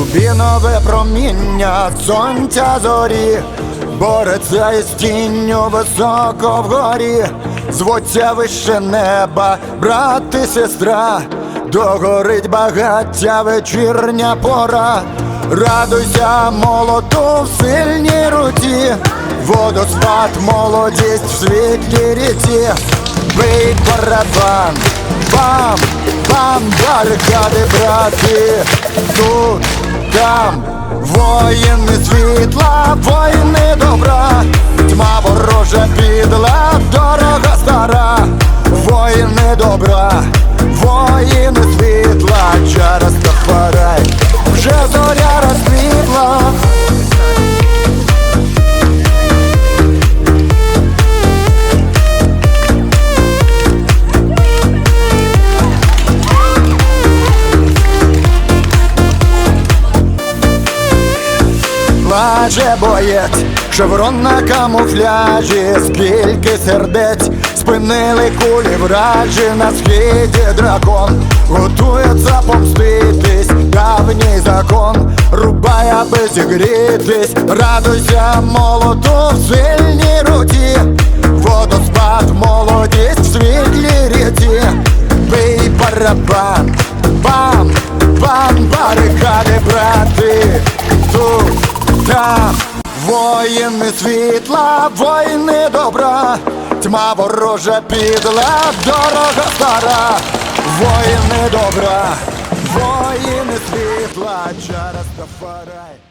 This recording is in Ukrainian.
тобі нове проміння сонця зорі, бореться із тінню високо вгорі, звуться вище неба, брат і сестра, догорить багаття вечірня пора. Радуйся молоту в сильній руці, водоспад, молодість в світлі ріці, бий барабан, бам, бам, барикади, брати, тут, там, воїни світла, воїни добра, Плаче боєць, шеврон на камуфляжі, скільки сердець. Спинили кулі вражі на східі дракон, готується помститись, давній закон, рубай, аби зігрітись, радуйся молоту в сильній руці, водоспад, молодість в світлі ріці, бий барабан, бам, бам, барикади, брати, тут там воїни світла, воїни добра, тьма ворожа підла, дорога стара, воїни добра, воїни світла, через Тафарай.